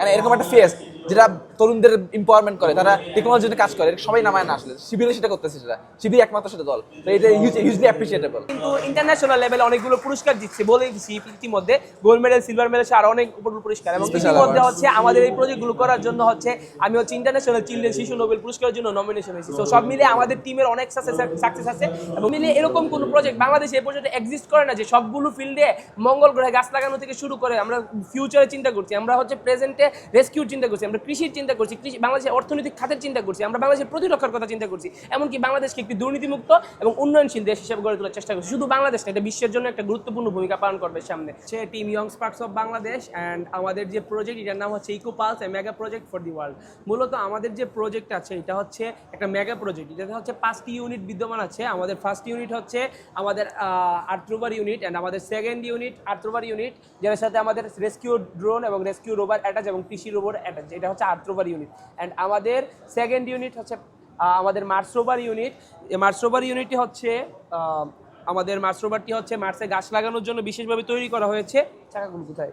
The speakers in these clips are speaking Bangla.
কারণ এরকম একটা ফেস যেটা তরুণদের এম্পাওয়ারমেন্ট করে তারা টেকনোলজিতে কাজ করে সবাই নামায় না আসলে। শিবিরে সেটা করতেছে সেটা। শিবির একমাত্র সেটা দল। তো এটা ইউজলি অ্যাপ্রিসিয়েটেবল কিন্তু ইন্টারন্যাশনাল লেভেলে অনেকগুলো পুরস্কার দিচ্ছে বলে দিচ্ছি ইতিমধ্যে। গোল্ড মেডেল সিলভার মেডেল আরও অনেক উপর পুরস্কার। এবং ইতিমধ্যে হচ্ছে আমাদের এই প্রজেক্টগুলো করার জন্য হচ্ছে আমি হচ্ছে ইন্টারন্যাশনাল চিলড্রেন শিশু নোবেল পুরস্কারের জন্য নমিনেশন হয়েছি। তো সব মিলে আমাদের টিমের অনেক সাকসেস আছে এবং মিলে এরকম কোনো প্রজেক্ট বাংলাদেশে এ পর্যন্ত এক্সিস্ট করে না যে সবগুলো ফিল্ডে মঙ্গল গ্রহে গাছ লাগানো থেকে শুরু করে আমরা ফিউচারে চিন্তা করছি। আমরা হচ্ছে প্রেজেন্টে রেস্কিউর চিন্তা করছি। আমরা কৃষির চিন্তা করছি, কৃষি, বাংলাদেশের অর্থনৈতিক খাতের চিন্তা করছি, আমরা বাংলাদেশের প্রতিরক্ষার কথা চিন্তা করছি, এমনকি বাংলাদেশকে একটি দুর্নীতিমুক্ত এবং উন্নয়নশীল দেশ হিসেবে গড়ে তোলার চেষ্টা করছি। শুধু বাংলাদেশ না, এটা বিশ্বের জন্য একটা গুরুত্বপূর্ণ ভূমিকা পালন করবে সামনে। সে team Young Sparks of Bangladesh and আমাদের যে প্রজেক্ট এটার নাম হচ্ছে Eco Pulse mega project for the world মূলত আমাদের যে প্রজেক্ট আছে, এটা হচ্ছে একটা মেগা প্রজেক্ট এটাতে হচ্ছে পাঁচটি ইউনিট বিদ্যমান আছে। আমাদের ফার্স্ট ইউনিট হচ্ছে আমাদের আর্থ্রোভার ইউনিট অ্যান্ড আমাদের second unit earth rover unit যার সাথে আমাদের রেস্কিউ ড্রোন এবং রেস্কিউ রোবার অ্যাটাচ এবং কৃষি রোবট অ্যাটাচ এটা হচ্ছে আর্থ্রোভার ইউনিট অ্যান্ড আমাদের সেকেন্ড ইউনিট হচ্ছে আমাদের Mars rover unit Mars rover ইউনিটটি হচ্ছে আমাদের মার্স রোভারটি হচ্ছে মার্সে গাছ লাগানোর জন্য বিশেষভাবে তৈরি করা হয়েছে। চাকাগুলো কোথায়?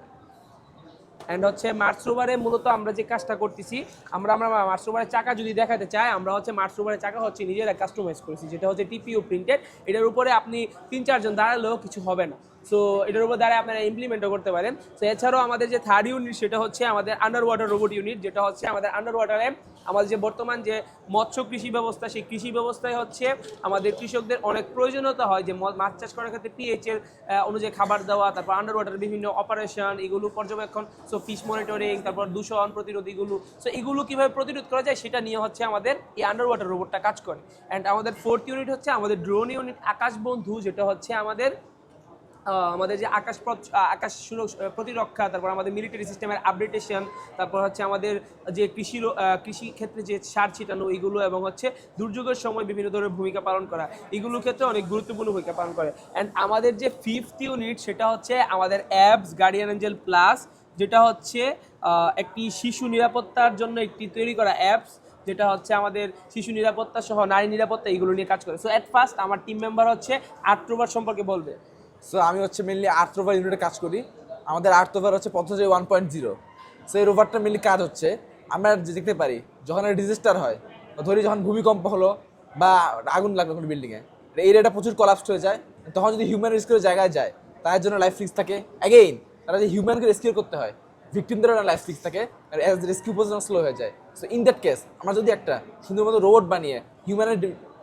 অ্যান্ড হচ্ছে মার্স রোভারে মূলত আমরা যে কাজটা করতেছি, আমরা আমরা মার্স রোভারের চাকা যদি দেখাতে চাই, আমরা হচ্ছে মার্স রোভারের চাকা হচ্ছে নিজেরা কাস্টমাইজ করেছি, যেটা হচ্ছে টিপিও প্রিন্টেড এটার উপরে আপনি তিন, চারজন দাঁড়ালেও কিছু হবে না। সো এটার উপর দ্বারা আপনারা ইমপ্লিমেন্টও করতে পারেন। তো এছাড়াও আমাদের যে থার্ড ইউনিট সেটা হচ্ছে আমাদের আন্ডার ওয়াটার রোবট ইউনিট যেটা হচ্ছে আমাদের আন্ডার ওয়াটারে আমাদের যে বর্তমান যে মৎস্য কৃষি ব্যবস্থা, সেই কৃষি ব্যবস্থায় হচ্ছে আমাদের কৃষকদের অনেক প্রয়োজনীয়তা হয়। যে মাছ চাষ করার ক্ষেত্রে পিএইচের অনুযায়ী খাবার দেওয়া, তারপর আন্ডার ওয়াটার বিভিন্ন অপারেশন এগুলো পর্যবেক্ষণ সো ফিশ মনিটরিং তারপর দূষণ প্রতিরোধ এগুলো। সো এগুলো কীভাবে প্রতিরোধ করা যায় সেটা নিয়ে হচ্ছে আমাদের এই আন্ডার ওয়াটার রোবটটা কাজ করে। অ্যান্ড আমাদের ফোর্থ ইউনিট হচ্ছে আমাদের ড্রোন ইউনিট আকাশ বন্ধু, যেটা হচ্ছে আমাদের আমাদের যে আকাশ আকাশ সুরক্ষা প্রতিরক্ষা, তারপর আমাদের মিলিটারি সিস্টেমের আপডেটেশন তারপর হচ্ছে আমাদের যে কৃষি কৃষি ক্ষেত্রে যে সার ছিটানো এগুলো এবং হচ্ছে দুর্যোগের সময় বিভিন্ন ধরনের ভূমিকা পালন করা এগুলোর ক্ষেত্রে অনেক গুরুত্বপূর্ণ ভূমিকা পালন করে। অ্যান্ড আমাদের যে ফিফথ ইউনিট সেটা হচ্ছে আমাদের অ্যাপস গার্ডিয়ান এঞ্জেল প্লাস যেটা হচ্ছে একটি শিশু নিরাপত্তার জন্য একটি তৈরি করা অ্যাপস যেটা হচ্ছে আমাদের শিশু নিরাপত্তা সহ নারী নিরাপত্তা এগুলো নিয়ে কাজ করে। সো অ্যাট ফার্স্ট আমার টিম মেম্বার হচ্ছে আট্রোবার সম্পর্কে বলবে। সো আমি হচ্ছে মেনলি আর্থ রোভার ইউনিটে কাজ করি। আমাদের আর্থ রোভার হচ্ছে পদ্ধতি ওয়ান পয়েন্ট জিরো সো এই রোভারটা মেনলি কাজ হচ্ছে। আমরা দেখতে পারি, যখন ডিজাস্টার হয় ধরি যখন ভূমিকম্প হলো বা আগুন লাগল কোনো বিল্ডিংয়ে এরিয়াটা প্রচুর কলাপসড হয়ে যায়। তখন যদি হিউম্যান রেস্কিউর জায়গায় যায় তার জন্য লাইফ রিস্ক থাকে। অ্যাগেইন তারা যে হিউম্যানকে রেস্কিউ করতে হয় ভিক্টিমদেরও একটা লাইফ রিস্ক থাকে আর অ্যাজ রেস্কিউ পজিশন স্লো হয়ে যায়। সো ইন দ্যাট কেস আমরা যদি একটা সুন্দর মতো রোবট বানিয়ে হিউম্যানের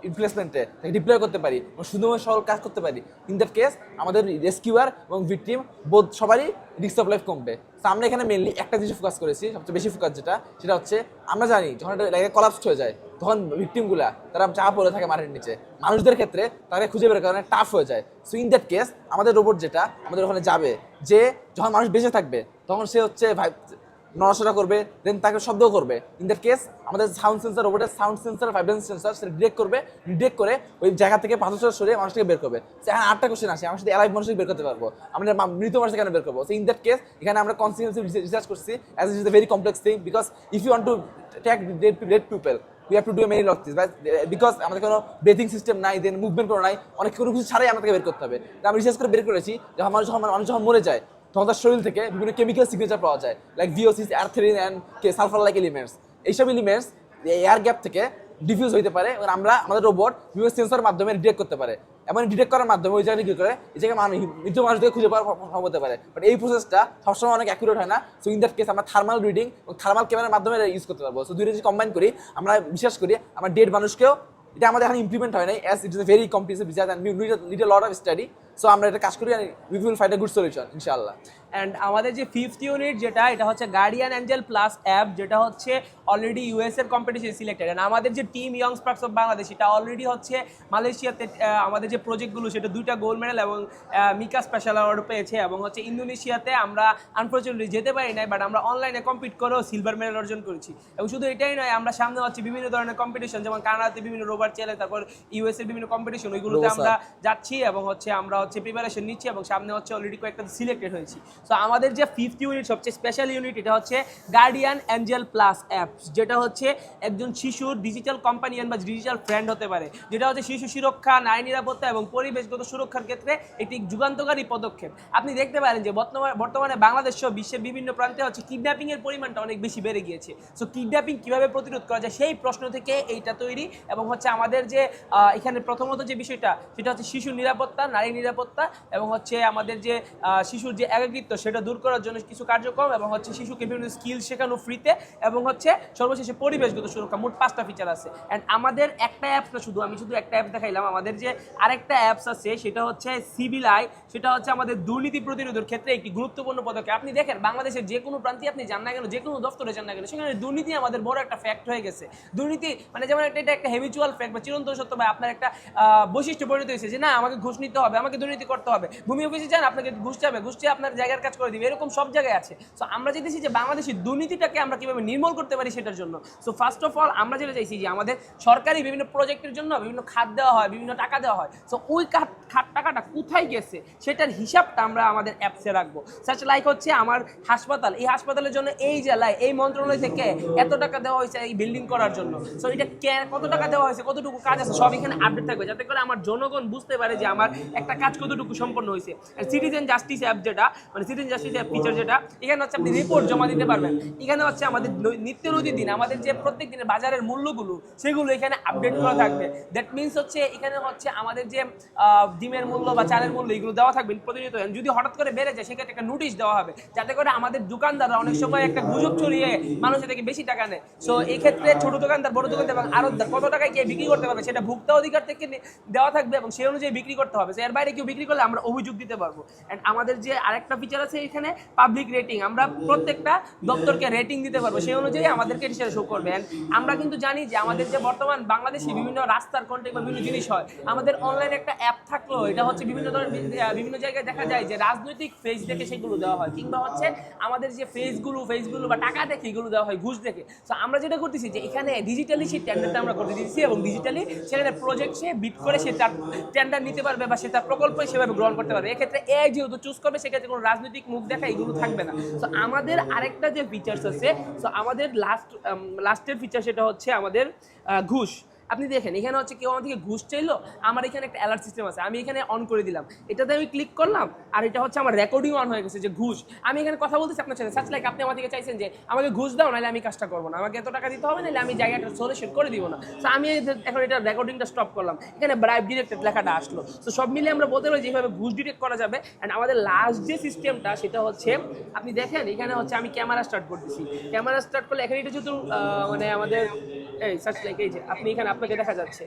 ইনফ্লেসমেন্টে তাকে ডিপ্লয় করতে পারি এবং সুন্দরভাবে সরল কাজ করতে পারি। ইন দ্যাট কেস আমাদের রেস্কিউয়ার এবং ভিকটিম বোধ সবারই রিস্ক অফ লাইফ কমবে। তো আমরা এখানে মেনলি একটা জিনিস ফোকাস করেছি, সবচেয়ে বেশি ফোকাস যেটা, সেটা হচ্ছে আমরা জানি যখন একটা লাগে কলাপসড হয়ে যায়, তখন ভিকটিমগুলা তারা চাপ পড়ে থাকে মাটির নিচে। মানুষদের ক্ষেত্রে তাকে খুঁজে বের করা টাফ হয়ে যায়। সো ইন দ্যাট কেস আমাদের রোবট যেটা আমাদের ওখানে যাবে, যে যখন মানুষ বেঁচে থাকবে, তখন সে হচ্ছে নড়াচড়া করবে দেন তাকে শব্দও করবে। ইন দ্যাট কেস আমাদের সাউন্ড সেন্সার রোবটের সাউন্ড সেন্সার ভাইব্রেশন সেন্সার সেটা ডিটেক্ট করবে ডিটেক্ট করে ওই জায়গা থেকে পাথর সরিয়ে মানুষটাকে বের করবে। এখন আটটা কোশ্চেন আসে আমরা শুধু অ্যালাইভ মানুষকে বের করতে পারব। আমরা মৃত মানুষকে কেন বের করব? সো ইন দ্যাট কেস এখানে আমরা কনসিকুয়েন্সি রিসার্চ করছি as it is very complex thing because if you want to track dead people we have to do many lot this because আমাদের কোনো ব্রেথিং সিস্টেম নাই দেন মুভমেন্ট কোনো নাই, অনেক কোনো কিছু ছাড়াই আমাদেরকে বের করতে হবে। আমি রিসার্চ করে বের করেছি যখন মানুষ যখন মানুষ যখন মরে যায় তার শরীর থেকে বিভিন্ন কেমিক্যাল সিগনেচার পাওয়া যায় লাইক ভিওসিস অ্যারথেরিন অ্যান্ড সালফার লাইক এলিমেন্টস এইসব এলিমেন্টস এয়ার গ্যাপ থেকে ডিফিউজ হইতে পারে এবং আমরা আমাদের রোবট বিভিন্ন সেন্সর মাধ্যমে ডিটেক্ট করতে পারে। এমন ডিটেক্ট করার মাধ্যমে ওই জায়গায় কী করে? এই জায়গায় মানুষ, মৃত মানুষদের খুঁজে সম্ভব হতে পারে। বাট এই প্রসেসটা সবসময় অনেক অ্যাকুরেট হয় না। সো ইন দ্যাট কেস আমরা থার্মাল রিডিং এবং থার্মাল ক্যামেরার মাধ্যমে ইউজ করতে পারব। সো দুইটা যদি কম্বাইন করি, আমরা বিশ্বাস করি আমরা ডেড মানুষকেও, এটা আমাদের এখন ইমপ্লিমেন্ট হয় নাই as it is a very comprehensive research and need lot of study so আমরা এটা কাজ করি we will find a good solution ইনশাআল্লাহ। অ্যান্ড আমাদের যে ফিফথ ইউনিট যেটা এটা হচ্ছে গার্ডিয়ান অ্যাঞ্জেল প্লাস অ্যাপ যেটা হচ্ছে অলরেডি ইউএস এর কম্পিটিশন সিলেক্টেড অ্যান্ড আমাদের যে team Young Sparks of Bangladesh এটা অলরেডি হচ্ছে মালয়েশিয়াতে আমাদের যে প্রজেক্টগুলো সেটা দুইটা গোল্ড মেডেল এবং মিকা স্পেশাল অ্যাওয়ার্ড পেয়েছে এবং হচ্ছে ইন্দোনেশিয়াতে আমরা আনফর্চুনেটলি যেতে পারি নাই বাট আমরা অনলাইনে কম্পিট করেও সিলভার মেডেল অর্জন করেছি। এবং শুধু এটাই নয় আমরা সামনে হচ্ছে বিভিন্ন ধরনের কম্পিটিশন যেমন কানাডাতে বিভিন্ন রোবার চ্যালেঞ্জ তারপর ইউএস এর বিভিন্ন কম্পিটিশন ওইগুলোতে আমরা যাচ্ছি এবং হচ্ছে আমরা হচ্ছে প্রিপারেশন নিচ্ছি এবং সামনে হচ্ছে অলরেডি কয়েকটা সিলেক্টেড হয়েছি। সো আমাদের যে ফিফথ ইউনিট সবচেয়ে স্পেশাল ইউনিট এটা হচ্ছে গার্ডিয়ান অ্যাঞ্জেল প্লাস অ্যাপস যেটা হচ্ছে একজন শিশুর ডিজিটাল কোম্পানিয়ান বা ডিজিটাল ফ্রেন্ড হতে পারে। যেটা হচ্ছে শিশু সুরক্ষা, নারী নিরাপত্তা এবং পরিবেশগত সুরক্ষার ক্ষেত্রে একটি যুগান্তকারী পদক্ষেপ। আপনি দেখতে পারেন যে বর্তমানে বাংলাদেশ সহ বিশ্বের বিভিন্ন প্রান্তে হচ্ছে কিডন্যাপিং এর পরিমাণটা অনেক বেশি বেড়ে গিয়েছে। সো কিডন্যাপিং কীভাবে প্রতিরোধ করা যায়, সেই প্রশ্ন থেকে এইটা তৈরি এবং হচ্ছে আমাদের যে এখানে প্রথমত যে বিষয়টা, সেটা হচ্ছে শিশু নিরাপত্তা, নারী নিরাপত্তা এবং হচ্ছে আমাদের যে শিশুর যে একাকৃত্ব সেটা দূর করার জন্য কিছু কার্যক্রম এবং হচ্ছে শিশুকে বিভিন্ন স্কিল শেখানো ফ্রিতে এবং হচ্ছে সর্বশেষে পরিবেশগত সুরক্ষা, মোট পাঁচটা ফিচার আছে। অ্যান্ড আমাদের একটা অ্যাপস না শুধু, আমি শুধু একটা অ্যাপ দেখাইলাম, আমাদের যে আরেকটা অ্যাপস আছে, সেটা হচ্ছে সিভিল আই সেটা হচ্ছে আমাদের দুর্নীতি প্রতিরোধের ক্ষেত্রে একটি গুরুত্বপূর্ণ পদক্ষেপ। আপনি দেখেন, বাংলাদেশের যে কোনো প্রান্তে আপনি যান না কেন, যে কোনো দপ্তরে যান না কেন, সেখানে দুর্নীতি আমাদের বড় একটা ফ্যাক্ট হয়ে গেছে। দুর্নীতি মানে যেমন একটা, এটা একটা হেভিচুয়াল ফ্যাক্ট বা চিরন্তন সত্য বা আপনার একটা বৈশিষ্ট্য পরিণত হয়েছে যে না, আমাকে ঘুষ নিতে হবে, আমাকে দুর্নীতি করতে হবে। ভূমি অফিসে যান, আপনাকে ঘুষ যাবে, ঘুষ চেয়ে আপনার জায়গার কাজ করে দিবে, এরকম সব জায়গায় আছে। সো আমরা চাইতেছি যে বাংলাদেশের দুর্নীতিটাকে আমরা কীভাবে নির্মূল করতে পারি সেটার জন্য। সো ফার্স্ট অফ অল আমরা যেটা চাইছি যে আমাদের সরকারি বিভিন্ন প্রজেক্টের জন্য বিভিন্ন খাত দেওয়া হয়, বিভিন্ন টাকা দেওয়া হয়। সো ওই খাত কোথায় গেছে, সেটার হিসাবটা আমরা আমাদের অ্যাপসে রাখব। সাচ লাইক হচ্ছে আমার হাসপাতাল। এই হাসপাতালের জন্য এই জেলায়, এই মন্ত্রণালয় থেকে এত টাকা দেওয়া হয়েছে এই বিল্ডিং করার জন্য। সো এটা কত টাকা দেওয়া হয়েছে, কতটুকু কাজ আছে, সব এখানে আপডেট থাকবে, যাতে করে আমার জনগণ বুঝতে পারে যে আমার একটা কাজ কতটুকু সম্পন্ন হয়েছে। সিটিজেন জাস্টিস অ্যাপ যেটা মানে সিটিজেন জাস্টিস অ্যাপ ফিচার যেটা, এখানে হচ্ছে আপনি রিপোর্ট জমা দিতে পারবেন। এখানে হচ্ছে আমাদের নিত্য নদীর আমাদের যে প্রত্যেক দিনের বাজারের মূল্যগুলো, সেগুলো এখানে আপডেট করা থাকবে। দ্যাট মিনস হচ্ছে এখানে হচ্ছে আমাদের যে ডিমের মূল্য বা চালের মূল্য এগুলো দেওয়া থাকবে, প্রতিনিয়ত। যদি হঠাৎ করে বেড়ে যায়, সেক্ষেত্রে একটা নোটিশ দেওয়া হবে, যাতে করে আমাদের দোকানদাররা অনেক সময় একটা গুজব ছড়িয়ে মানুষের থেকে বেশি টাকা নেয়। সো এই ক্ষেত্রে ছোট দোকানদার, বড় দোকানদার এবং আরও কত টাকায় কে বিক্রি করতে পারবে, সেটা ভোক্তা অধিকার থেকে দেওয়া থাকবে এবং সেই অনুযায়ী বিক্রি করতে হবে। এর বাইরে কেউ বিক্রি করলে আমরা অভিযোগ দিতে পারব। অ্যান্ড আমাদের যে আরেকটা ফিচার আছে এখানে পাবলিক রেটিং আমরা প্রত্যেকটা দপ্তরকে রেটিং দিতে পারব, সেই অনুযায়ী আমাদেরকে সেটা শো করবে। And আমরা কিন্তু জানি যে আমাদের যে বর্তমান বাংলাদেশে বিভিন্ন রাস্তার কন্টেন্ট বা বিভিন্ন জিনিস হয়, আমাদের অনলাইনে একটা অ্যাপ থাকল এটা হচ্ছে বিভিন্ন ধরনের বি- বিভিন্ন জায়গায় দেখা যায় যে রাজনৈতিক ফেজ দেখে সেগুলো দেওয়া হয়, কিংবা হচ্ছে আমাদের যে ফেসগুলো ফেসগুলো বা টাকা দেখে এগুলো দেওয়া হয়, ঘুষ দেখে। তো আমরা যেটা করতেছি যে এখানে ডিজিটালি সেই টেন্ডারটা আমরা করতে দিচ্ছি এবং ডিজিটালি সেখানে প্রজেক্ট সে বিট করে সে তার টেন্ডার নিতে পারবে বা সে তার প্রকল্প সেভাবে গ্রহণ করতে পারবে। এক্ষেত্রে এ যেহেতু চুজ করবে, সেক্ষেত্রে কোনো রাজনৈতিক মুখ দেখা এগুলো থাকবে না। তো আমাদের আরেকটা যে ফিচার্স আছে তো আমাদের লাস্ট লাস্টের ফিচার সেটা হচ্ছে আমাদের ঘুষ। আপনি দেখেন, এখানে হচ্ছে কেউ আমার থেকে ঘুষ চাইলো, আমার এখানে একটা অ্যালার্ট সিস্টেম আছে, আমি এখানে অন করে দিলাম। এটাতে আমি ক্লিক করলাম, আর এটা হচ্ছে আমার রেকর্ডিং অন হয়ে গেছে যে ঘুষ। আমি এখানে কথা বলতেছি আপনার সাথে। সাচ লাইক আপনি আমার থেকে চাইছেন যে আমাকে ঘুষ দাও, নাহলে আমি কাজটা করব না। আমাকে এত টাকা দিতে হবে, নাহলে আমি জায়গাটা সলিউশন করে দিব না। তো আমি এখন এটা রেকর্ডিংটা স্টপ করলাম। এখানে ব্রাইব ডিরেক্টেড লেখাটা আসলো। তো সব মিলে আমরা বলতে পারি যেভাবে ঘুষ ডিটেক্ট করা যাবে। অ্যান্ড আমাদের লাস্ট যে সিস্টেমটা সেটা হচ্ছে, আপনি দেখেন, এখানে হচ্ছে আমি ক্যামেরা স্টার্ট করতেছি। ক্যামেরা স্টার্ট করলে, এখানে এটা যেহেতু মানে আমাদের, এই সার্চ লাইক এই যে, আপনি এখানে আপনাকে দেখা যাচ্ছে।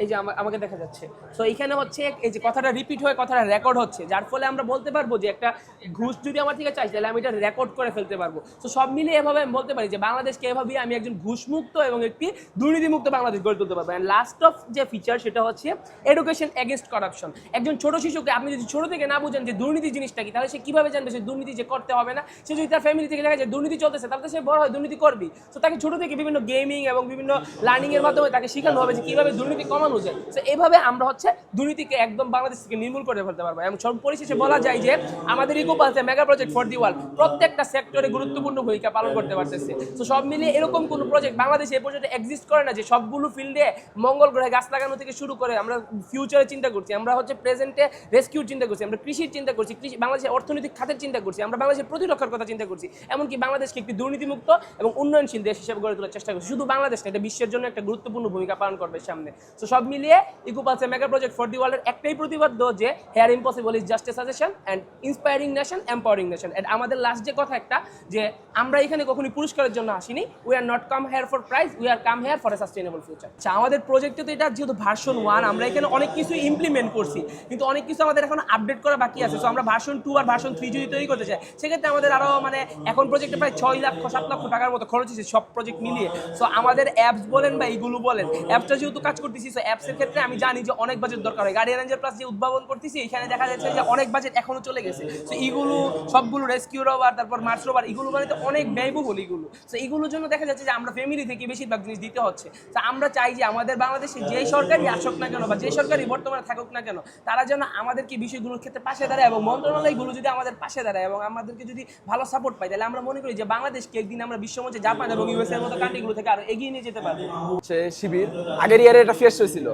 এই যে আমা- আমাকে দেখা যাচ্ছে। সো এখানে হচ্ছে এই যে কথাটা রিপিট হয়ে কথাটা রেকর্ড হচ্ছে, যার ফলে আমরা বলতে পারব যে একটা ঘুষ যদি আমার থেকে চাই, তাহলে আমি এটা রেকর্ড করে ফেলতে পারব। তো সব মিলিয়ে এভাবে আমি বলতে পারি যে বাংলাদেশকে এভাবেই আমি একজন ঘুষমুক্ত এবং একটি দুর্নীতিমুক্ত বাংলাদেশ গড়ে তুলতে পারব। অ্যান্ড লাস্ট অফ যে ফিচার সেটা হচ্ছে এডুকেশন এগেনস্ট করাপশন একজন ছোট শিশুকে আপনি যদি ছোট থেকে না বুঝেন যে দুর্নীতি জিনিসটা কি, তাহলে সে কীভাবে জানবে সে দুর্নীতি যে করতে হবে না? সে যদি তার ফ্যামিলি থেকে দেখা যায় দুর্নীতি চলতেছে, তাহলে সে বড় হয়, দুর্নীতি করবি তো তাকে ছোট থেকে বিভিন্ন গেমিং এবং বিভিন্ন লার্নিংয়ের মাধ্যমে তাকে শেখানো হবে যে কীভাবে দুর্নীতি কমানো যায় তো এইভাবে আমরা হচ্ছে দুর্নীতিকে একদম বাংলাদেশ থেকে নির্মূল করে ফেলতে পারব। এবং পরিশেষে বলা যায় যে আমাদের Eco পালসে mega project for the world প্রত্যেকটা সেক্টরে গুরুত্বপূর্ণ ভূমিকা পালন করতে পারতেছে। তো সব মিলিয়ে এরকম কোনো প্রজেক্ট বাংলাদেশে এ পর্যন্ত এক্সিস্ট করে না যে সবগুলো ফিল্ডে মঙ্গল গ্রহে গাছ লাগানো থেকে শুরু করে আমরা ফিউচারে চিন্তা করছি, আমরা হচ্ছে প্রেজেন্টে রেস্কিউর চিন্তা করছি, আমরা কৃষির চিন্তা করছি, কৃষি বাংলাদেশের অর্থনৈতিক খাতের চিন্তা করছি, আমরা বাংলাদেশের প্রতিরক্ষার কথা চিন্তা করছি। এমনকি বাংলাদেশকে একটি দুর্নীতিমুক্ত এবং উন্নয়নশীল দেশ হিসেবে গড়ে তোলার চেষ্টা করছি। শুধু বাংলাদেশ না, এটা বিশ্বের জন্য একটা গুরুত্বপূর্ণ ভূমিকা পালন করবে সামনে। তো সব মিলিয়ে ইকোপালসে মেগা প্রজেক্ট ফর দি ওয়ার্ল্ডের একটাই প্রতিবাদ্য যে here impossible is just a suggestion and inspiring nation, empowering nation. And আমাদের লাস্ট যে কথা একটা, যে আমরা এখানে কখনোই পুরস্কারের জন্য আসিনি। We are not come here for prize we are come here for a sustainable future আচ্ছা আমাদের প্রজেক্টে তো এটা যেহেতু ভার্সন ওয়ান আমরা এখানে অনেক কিছু ইমপ্লিমেন্ট করছি। কিন্তু অনেক কিছু আমাদের এখন আপডেট করা বাকি আছে। সো আমরা ভার্সন টু আর ভার্সন থ্রি যদি তৈরি করতে চাই, সেক্ষেত্রে আমাদের আরও মানে এখন প্রজেক্টে প্রায় ছয় লাখ, সাত লক্ষ টাকার মতো খরচ হয়েছে সব প্রজেক্ট মিলিয়ে। সো আমাদের অ্যাপস বলেন বা এইগুলো বলেন অ্যাপসটা যেহেতু কাজ করতেছি সো অ্যাপসের ক্ষেত্রে আমি জানি যে অনেক বাজেট দরকার হয়। গাড়ি রেঞ্জার প্লাস যে উদ্ভাবন করতেছি, এখানে দেখা যাচ্ছে যে অনেক বাজেট এখনও চলে গেছে। তো এইগুলো সবগুলো রেস্কিউ রোভার তারপর মার্স রোভার এগুলো বানাতে অনেক ব্যয়বহুল এগুলো। তো এগুলোর জন্য দেখা যাচ্ছে যে আমরা ফ্যামিলি থেকে বেশিরভাগ জিনিস দিতে হচ্ছে। তো আমরা চাই যে আমাদের বাংলাদেশে যেই সরকারই আসুক না কেন বা যে সরকারই বর্তমানে থাকুক না কেন, তারা যেন আমাদেরকে বিষয়গুলোর ক্ষেত্রে পাশে দাঁড়ায় এবং মন্ত্রণালয়গুলো যদি আমাদের পাশে দাঁড়ায় এবং আমাদেরকে যদি ভালো সাপোর্ট পাই তাহলে আমরা মনে করি যে বাংলাদেশকে একদিন আমরা বিশ্বমঞ্চে জাপান এবং ইউএস এর মতো কান্ট্রিগুলো থেকে আরও এগিয়ে নিয়ে যেতে পারব। শিবির। আগের ইয়ারে একটা ফেস্ট হয়েছিল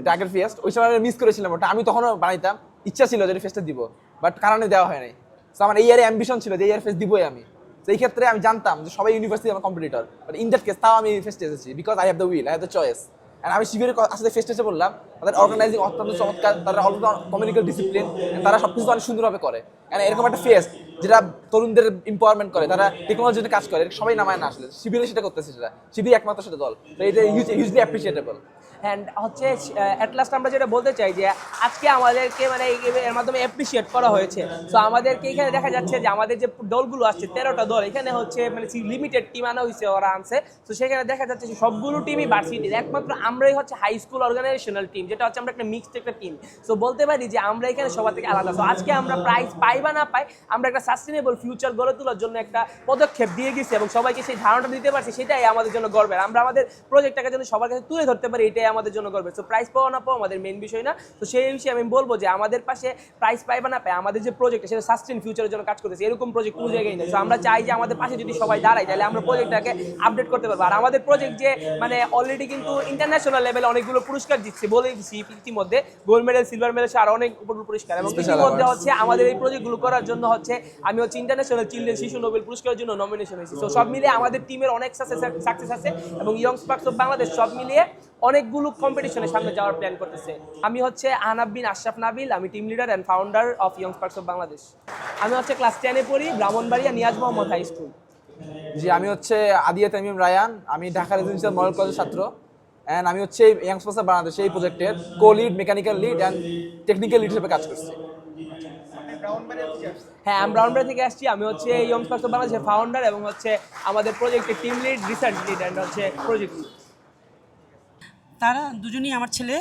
এটা আগের ফেস্ট ওই সময় মিস করেছিলাম ওটা। আমি তখনও বানাইতাম। ইচ্ছা ছিল যে ফেস্টটা দিব বাট কারণে দেওয়া হয় নাই। তো আমার এই ইয়ারে অ্যাম্বিশন ছিল যে ইয়ার ফেস্ট দিবই আমি। তো এই ক্ষেত্রে আমি জানতাম যে সবাই ইউনিভার্সিটি আমার competitor but in that case তাও আমি ফেস্টে এসেছি। Because I have the will I have the choice আর আমি শিবিরের আসলে ফেস্ট এসে বললাম তাদের অর্গানাইজিং অত্যন্ত চমৎকার। তারা অল্প কমিউনিক্যাল ডিসিপ্লিন তারা সব কিছু অনেক সুন্দরভাবে করে। কারণ এরকম একটা ফেস্ট যেটা তরুণদের এম্পাওয়ারমেন্ট করে, তারা টেকনোলজিতে কাজ করে, সবাই নামায় না আসলে। শিবিরে সেটা করতেছে সেটা। শিবির একমাত্র সেটা দল। তো এটা ইউজলি অ্যাপ্রিসিয়েটেবল অ্যান্ড হচ্ছে অ্যাট লাস্ট আমরা যেটা বলতে চাই যে, আজকে আমাদেরকে মানে এর মাধ্যমে অ্যাপ্রিসিয়েট করা হয়েছে। তো আমাদেরকে এখানে দেখা যাচ্ছে যে, আমাদের যে দলগুলো আসছে, তেরোটা দল, এখানে হচ্ছে মানে লিমিটেড টিম আনা হয়েছে ওরা আনছে। তো সেখানে দেখা যাচ্ছে যে, সবগুলো টিমই ভার্সিটির একমাত্র আমরাই হচ্ছে হাই স্কুল অর্গানাইজেশনাল টিম যেটা হচ্ছে আমরা একটা মিক্সড একটা টিম তো বলতে পারি যে, আমরা এখানে সবার থেকে আলাদা। তো আজকে আমরা প্রাইজ পাই বা না পাই, আমরা একটা সাস্টেনেবল ফিউচার গড়ে তোলার জন্য একটা পদক্ষেপ দিয়ে গেছি এবং সবাইকে সেই ধারণাটা দিতে পারছি, সেটাই আমাদের জন্য গর্বের। আমরা আমাদের প্রজেক্টটাকে যেন সবার কাছে তুলে ধরতে পারি, এটাই আমাদের জন্য গর্বের তো প্রাইজ পাওয়া না পাওয়া আমাদের মেন বিষয় না। তো সেই বিষয়ে আমি বলব যে আমাদের পাশে প্রাইজ পাই বা না পাই আমাদের যে প্রজেক্ট সেটা সাস্টেন ফিউচারের জন্য কাজ করতেছে। এরকম প্রজেক্ট কোনো জায়গায় নেই। তো আমরা চাই যে আমাদের পাশে যদি সবাই দাঁড়ায় তাহলে আমরা প্রজেক্টটাকে আপডেট করতে পারব। আর আমাদের প্রজেক্ট যে মানে অলরেডি কিন্তু ইন্টারন্যাশনাল লেভেলে অনেকগুলো পুরস্কার দিচ্ছে বলে দিচ্ছি ইতিমধ্যে। গোল্ড মেডেল সিলভার মেডেল আর অনেক উপর পুরস্কার। এবং ইতিমধ্যে হচ্ছে আমাদের এই প্রজেক্টগুলো করার জন্য হচ্ছে আমি হচ্ছে ইন্টারন্যাশনাল চিলড্রেন শিশু নোবেল পুরস্কারের জন্য নমিনেশন হয়েছি। তো সব মিলিয়ে আমাদের টিমের অনেক সাকসেস আছে এবং ইয়ং স্পার্কস অফ বাংলাদেশ সব মিলিয়ে অনেকগুলো কম্পিটিশনের সামনে যাওয়ার প্ল্যান করতেছে। আমি হচ্ছে আনাব বিন আশরাফ নাবিল আমি team leader and founder of Young Sparks of Bangladesh আমি হচ্ছে ক্লাস টেনে পড়ি ব্রাহ্মণবাড়িয়া নিয়াজ মোহাম্মদ হাই স্কুল জি আমি হচ্ছে আদিয়া তামিম রায়ান আমি ঢাকা রেজিডেন্সিয়াল মডেল কলেজের ছাত্র। অ্যান্ড আমি হচ্ছে ইয়াং স্পোর্টস বাংলাদেশ এই প্রজেক্টের co lead mechanical lead and technical lead হিসেবে কাজ করছি। হ্যাঁ আমি ব্রাউনবাড়ি থেকে আসছি। আমি হচ্ছে ইয়ং স্পার্কস অফ বাংলাদেশের ফাউন্ডার এবং হচ্ছে আমাদের প্রজেক্টের team lead research lead and হচ্ছে প্রজেক্ট লিড তারা দুজনই আমার ছেলে।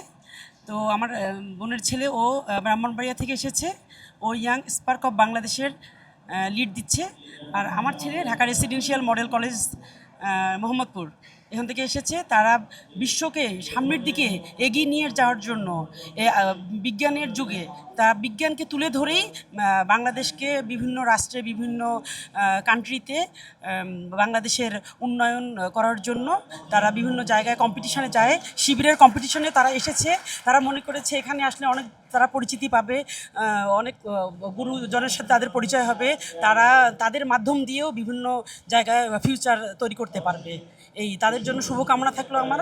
তো আমার বোনের ছেলে ও ব্রাহ্মণবাড়িয়া থেকে এসেছে। ও ইয়াং স্পার্ক অফ বাংলাদেশের লিড দিচ্ছে। আর আমার ছেলে Dhaka residential model college Mohammadpur. এখান থেকে এসেছে। তারা বিশ্বকে সামনের দিকে এগিয়ে নিয়ে যাওয়ার জন্য বিজ্ঞানের যুগে। তা বিজ্ঞানকে তুলে ধরেই বাংলাদেশকে বিভিন্ন রাষ্ট্রে, বিভিন্ন কান্ট্রিতে বাংলাদেশের উন্নয়ন করার জন্য তারা বিভিন্ন জায়গায় কম্পিটিশনে যায়। শিবিরের কম্পিটিশনে তারা এসেছে। তারা মনে করেছে, এখানে আসলে অনেক তারা পরিচিতি পাবে অনেক গুরুজনের সাথে তাদের পরিচয় হবে। তারা তাদের মাধ্যম দিয়েও বিভিন্ন জায়গায় ফিউচার তৈরি করতে পারবে। এই তাদের জন্য শুভকামনা থাকল আমার।